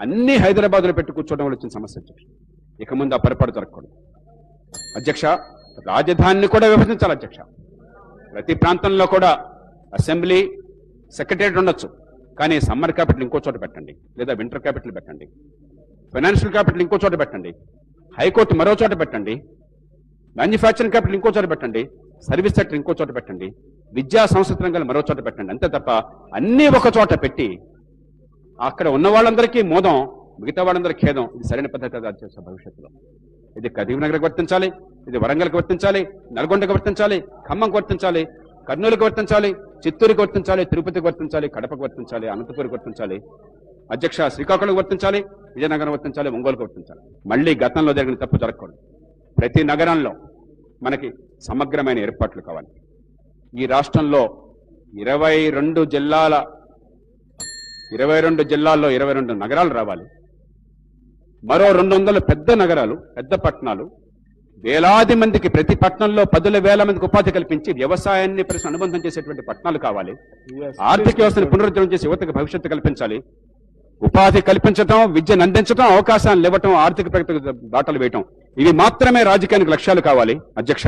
అన్ని హైదరాబాద్లో పెట్టి కూర్చోవడం వల్ల వచ్చిన సమస్య అధ్యక్ష ఇక ముందు ఆ పొరపాటు జరగకూడదు. అధ్యక్ష రాజధానిని కూడా విభజించాలి అధ్యక్ష. ప్రతి ప్రాంతంలో కూడా అసెంబ్లీ సెక్రటరియట్ ఉండొచ్చు. కానీ సమ్మర్ క్యాపిటల్ ఇంకో చోట పెట్టండి. లేదా వింటర్ క్యాపిటల్ పెట్టండి. ఫైనాన్షియల్ క్యాపిటల్ ఇంకో చోట పెట్టండి. హైకోర్టు మరో చోట పెట్టండి. మ్యానుఫ్యాక్చరింగ్ క్యాపిటల్ ఇంకో చోట పెట్టండి. సర్వీస్ సెక్టర్ ఇంకో చోట పెట్టండి. విద్యా సంస్థ రంగాలు మరో చోట పెట్టండి. అంతే తప్ప అన్నీ ఒక చోట పెట్టి అక్కడ ఉన్న వాళ్ళందరికీ మోదం మిగతా వాళ్ళందరూ ఖేదం. ఇది సరైన పద్ధతి కాదు అధ్యక్ష భవిష్యత్తులో. ఇది కరీంనగర్కి వర్తించాలి ఇది వరంగల్కి వర్తించాలి నల్గొండకి వర్తించాలి ఖమ్మంకి వర్తించాలి కర్నూలుకి వర్తించాలి చిత్తూరుకి వర్తించాలి తిరుపతికి వర్తించాలి కడపకు వర్తించాలి అనంతపురికి వర్తించాలి అధ్యక్ష శ్రీకాకుళంకి వర్తించాలి విజయనగరం వర్తించాలి ఒంగోలుకు వర్తించాలి. మళ్ళీ గతంలో జరిగిన తప్పు జరగకూడదు. ప్రతి నగరంలో మనకి సమగ్రమైన ఏర్పాట్లు కావాలి. ఈ రాష్ట్రంలో ఇరవై రెండు జిల్లాల ఇరవై రెండు జిల్లాల్లో ఇరవై రెండు నగరాలు రావాలి. మరో రెండు వందల పెద్ద నగరాలు పెద్ద పట్టణాలు. వేలాది మందికి ప్రతి పట్టణంలో పదుల వేల మందికి ఉపాధి కల్పించి వ్యవసాయాన్ని పరిశ్రమ అనుబంధం చేసేటువంటి పట్టణాలు కావాలి. ఆర్థిక వ్యవస్థను పునరుద్ధరణ చేసి యువతకు భవిష్యత్తు కల్పించాలి. ఉపాధి కల్పించడం విద్యను అందించడం అవకాశాలను ఇవ్వటం ఆర్థిక ప్రగతికి బాటలు వేయటం. ఇవి మాత్రమే రాజకీయానికి లక్ష్యాలు కావాలి. అధ్యక్ష.